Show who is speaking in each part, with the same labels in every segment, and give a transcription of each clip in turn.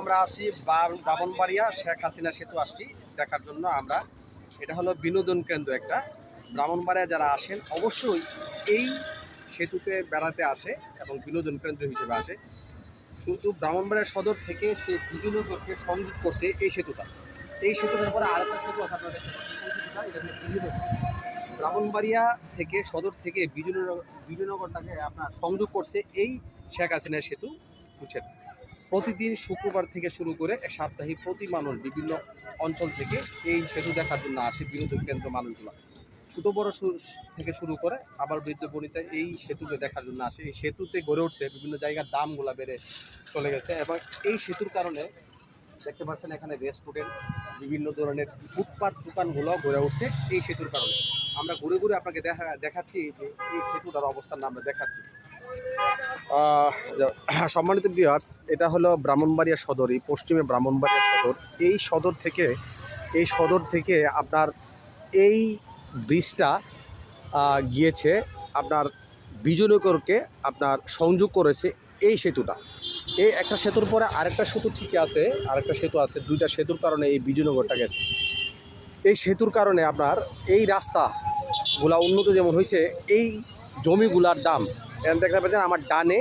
Speaker 1: আমরা আসছি বার ব্রাহ্মণবাড়িয়া, শেখ হাসিনা সেতু আসছি দেখার জন্য আমরা। এটা হলো বিনোদন কেন্দ্র একটা। ব্রাহ্মণবাড়িয়া যারা আসেন, অবশ্যই এই সেতুতে বেড়াতে আসে এবং বিনোদন কেন্দ্র হিসেবে আসে। শুধু ব্রাহ্মণবাড়িয়া সদর থেকে সে বিজয়নগরকে সংযোগ করছে এই সেতুটা। এই সেতুটার পরে আরেকটা সেতু আপনাদের। ব্রাহ্মণবাড়িয়া থেকে সদর থেকে বিজয়নগর বিজয়নগরটাকে আপনার সংযোগ করছে এই শেখ হাসিনা সেতু, বুঝছেন? প্রতিদিন শুক্রবার থেকে শুরু করে সাপ্তাহিক প্রতি মানুষ বিভিন্ন অঞ্চল থেকে এই সেতু দেখার জন্য আসে বিনোদন কেন্দ্র মানুষগুলো। ছোট বড় থেকে শুরু করে আবার বৃদ্ধ বনিতা এই সেতুকে দেখার জন্য আসে। এই সেতুতে গড়ে উঠছে বিভিন্ন জায়গার দামগুলা বেড়ে চলে গেছে এবং এই সেতুর কারণে দেখতে পাচ্ছেন এখানে রেস্টুরেন্ট, বিভিন্ন ধরনের ফুটপাত দোকানগুলো গড়ে উঠছে এই সেতুর কারণে। আমরা ঘুরে ঘুরে আপনাকে দেখা, দেখাচ্ছি যে এই সেতুটার অবস্থান আমরা দেখাচ্ছি। সম্মানিত ভিউয়ার্স এটা হলো ব্রাহ্মণবাড়িয়া সদর, এই পশ্চিমে ব্রাহ্মণবাড়িয়া সদর। এই সদর থেকে, এই সদর থেকে আপনার এই ব্রিজটা গিয়েছে আপনার বিজয়নগরকে আপনার সংযোগ করেছে এই সেতুটা। এই একটা সেতুর পরে আরেকটা সেতু ঠিক আছে, আরেকটা সেতু আছে, দুইটা সেতুর কারণে এই বিজয়নগরটা গেছে। এই সেতুর কারণে আপনার এই রাস্তাগুলা উন্নত যেমন হয়েছে, এই জমিগুলার দাম এখানে দেখতে পাচ্ছেন আমার ডানে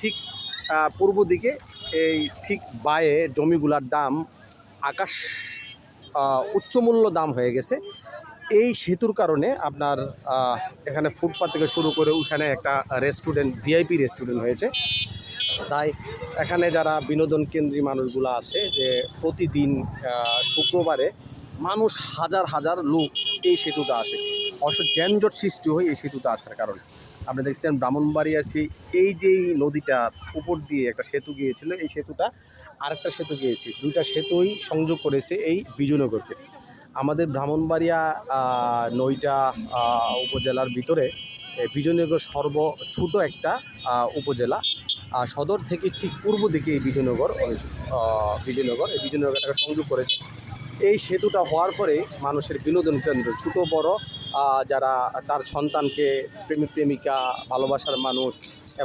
Speaker 1: ঠিক পূর্ব দিকে এই ঠিক বায়ে জমিগুলার দাম আকাশ উচ্চমূল্য দাম হয়ে গেছে। এই সেতুর কারণে আপনার এখানে ফুটপাথ থেকে শুরু করে ওখানে একটা রেস্টুরেন্ট, ভিআইপি রেস্টুরেন্ট হয়েছে। তাই এখানে যারা বিনোদন কেন্দ্রী মানুষগুলো আছে, যে প্রতিদিন শুক্রবারে মানুষ হাজার হাজার লোক এই সেতুটা আসে। অবশ্য যানজট সৃষ্টি হয় এই সেতুতে আসার কারণে। আপনি দেখছেন ব্রাহ্মণবাড়িয়া সেই এই যে এই নদীটার উপর দিয়ে একটা সেতু গিয়েছিল এই সেতুটা আরেকটা সেতু গিয়েছে। দুইটা সেতুই সংযোগ করেছে এই বিজয়নগরকে আমাদের ব্রাহ্মণবাড়িয়া আহ, উপজেলার ভিতরে বিজয়নগর সর্ব ছোট একটা উপজেলা। সদর থেকে ঠিক পূর্ব দিকে এই বিজয়নগর বিজয়নগর এই বিজয়নগরটাকে সংযোগ করেছে। এই সেতুটা হওয়ার পরে মানুষের বিনোদন কেন্দ্র, ছোট, বড় যারা তার সন্তানকে প্রেমিক, প্রেমিকা, ভালোবাসার মানুষ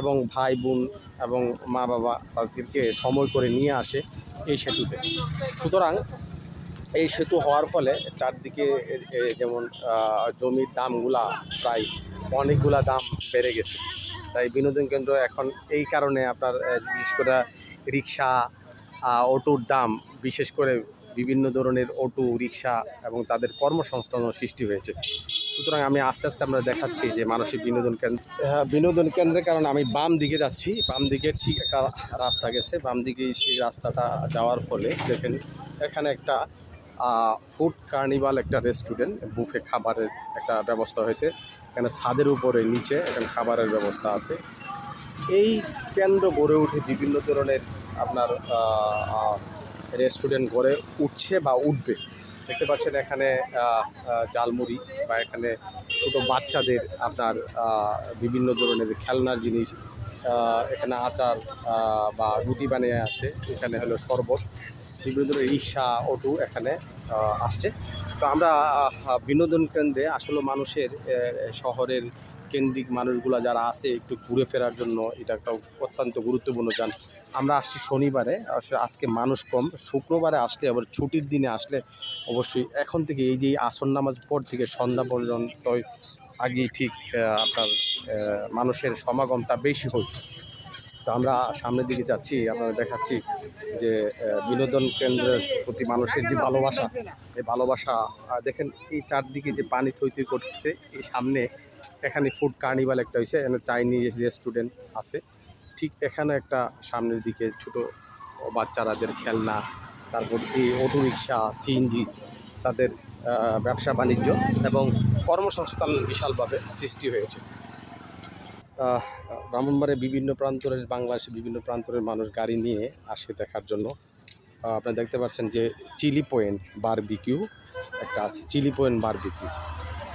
Speaker 1: এবং ভাই, বোন এবং মা, বাবা তাদেরকে সময় করে নিয়ে আসে এই সেতুতে। সুতরাং এই সেতু হওয়ার ফলে চারদিকে যেমন জমির দামগুলা প্রায় অনেকগুলা দাম বেড়ে গেছে। তাই বিনোদন কেন্দ্র এখন এই কারণে আপনার বিশেষ করে রিক্সা অটোর দাম বিশেষ করে বিভিন্ন ধরনের অটো রিক্সা এবং তাদের কর্মসংস্থানও সৃষ্টি হয়েছে। সুতরাং আমি আস্তে আস্তে আমরা দেখাচ্ছি যে মানসিক বিনোদন কেন্দ্র হ্যাঁ, বিনোদন কেন্দ্রের কারণে আমি বাম দিকে যাচ্ছি। বাম দিকে ঠিক একটা রাস্তা গেছে। বাম দিকে সেই রাস্তাটা যাওয়ার ফলে দেখেন এখানে একটা ফুড কার্নিভাল একটা রেস্টুরেন্ট বুফে খাবারের একটা ব্যবস্থা হয়েছে। এখানে ছাদের উপরে নিচে এখানে খাবারের ব্যবস্থা আছে। এই কেন্দ্র গড়ে উঠে বিভিন্ন ধরনের আপনার রেস্টুরেন্ট গড়ে উঠছে বা উঠবে। দেখতে পাচ্ছেন এখানে জালমুড়ি বা এখানে ছোটো বাচ্চাদের আপনার বিভিন্ন ধরনের খেলনার জিনিস এখানে আচার বা রুটি বানিয়ে আছে। এখানে হলো শরবত। বিভিন্ন ধরনের রিক্সা, অটো এখানে আসছে। তো আমরা বিনোদন কেন্দ্রে আসলে মানুষের শহরের কেন্দ্রিক মানুষগুলা যারা আছে একটু ঘুরে ফেরার জন্য এটা একটা অত্যন্ত গুরুত্বপূর্ণ যান। আমরা আসছি শনিবারে আজকে মানুষ কম, শুক্রবারে আসলে আবার ছুটির দিনে আসলে অবশ্যই এখন থেকে এই যে আসর নামাজ পর থেকে সন্ধ্যা পর্যন্ত আগেই ঠিক আপনার মানুষের সমাগমটা বেশি হয় তো আমরা সামনের দিকে যাচ্ছি আপনারা দেখাচ্ছি যে বিনোদন কেন্দ্রের প্রতি মানুষের যে ভালোবাসা, এই ভালোবাসা দেখেন এই চারদিকে যে পানি থই করতেছে, এই সামনে এখানে ফুড কার্নিভাল একটা হয়েছে এখানে চাইনিজ রেস্টুরেন্ট আছে। ঠিক এখানে একটা সামনের দিকে ছোট বাচ্চারাদের খেলনা, তারপর এই অটো রিক্সা সিএনজি তাদের ব্যবসা বাণিজ্য এবং কর্মসংস্থান বিশালভাবে সৃষ্টি হয়েছে। আহ, ব্রাহ্মণবাড়িয়ার বিভিন্ন প্রান্তরের বাংলাদেশের বিভিন্ন প্রান্তরের মানুষ গাড়ি নিয়ে আসে দেখার জন্য। আপনারা দেখতে পাচ্ছেন যে চিলি পয়েন্ট বারবিকিউ একটা আছে চিলি পয়েন্ট বারবিকিউ।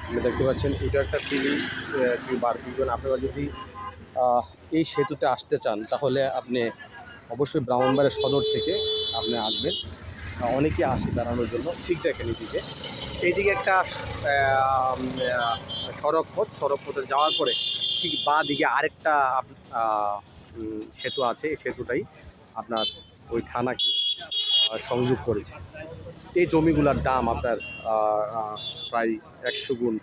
Speaker 1: আপনি দেখতে পাচ্ছেন এটা একটা চিলি কিউ বারবিকিউ। আপনারা যদি এই সেতুতে আসতে চান তাহলে আপনি অবশ্যই ব্রাহ্মণবাড়িয়া সদর থেকে আপনি আসবেন। অনেকে আসে দাঁড়ানোর জন্য ঠিক দেখেন এদিকে। এইদিকে একটা সড়ক পথ সড়ক পথে যাওয়ার পরে ঠিক বা দিকে আরেকটা সেতু আছে, এই সেতুটাই আপনার ওই থানাকে সংযোগ করেছে। এই জমিগুলোর দাম আপনার প্রায় একশো গুণ,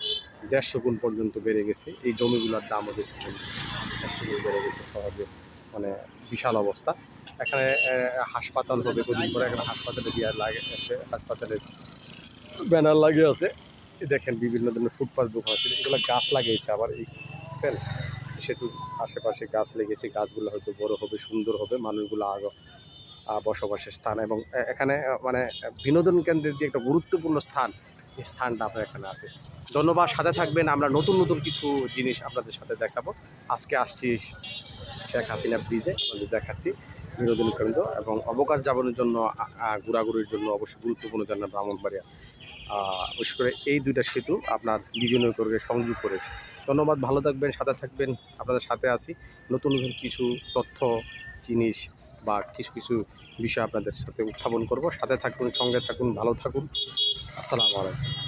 Speaker 1: দেড়শো গুণ পর্যন্ত বেড়ে গেছে। এই জমিগুলোর দামও বেশি একশো গুণ বেড়ে গেছে মানে বিশাল অবস্থা। এখানে হাসপাতাল হবে কদিন পরে, এখানে হাসপাতালে দিয়ে লাগে হাসপাতালে ব্যানার লাগিয়ে আছে। দেখেন বিভিন্ন ধরনের ফুটপাথ দোকান আছে এগুলো গাছ লাগিয়েছে আবার এই বুঝছেন সেতু আশেপাশে গাছ লেগেছে, গাছগুলো হয়তো বড় হবে, সুন্দর হবে, মানুষগুলো আগ বসবাসের স্থান এবং এখানে মানে বিনোদন কেন্দ্রের যে একটা গুরুত্বপূর্ণ স্থান, এই স্থানটা আপনার এখানে আছে। ধন্যবাদ, সাথে থাকবেন, আমরা নতুন নতুন কিছু জিনিস আপনাদের সাথে দেখাবো। আজকে আসছি শেখ হাসিনা ব্রিজে আপনাদের দেখাচ্ছি বিনোদন কেন্দ্র এবং অবকাশ যাপনের জন্য ঘোরাঘুরির জন্য অবশ্যই গুরুত্বপূর্ণ জানা ব্রাহ্মণবাড়িয়া বিশেষ করে এই দুইটা সেতু আপনার বিজনীয় করে সংযোগ করেছে। ধন্যবাদ, ভালো থাকবেন, সাথে থাকবেন, আপনাদের সাথে আছি। নতুন নতুন কিছু তথ্য, জিনিস বা কিছু কিছু বিষয় আপনাদের সাথে উত্থাপন করব। সাথে থাকুন, সঙ্গে থাকুন, ভালো থাকুন। আসসালামু আলাইকুম।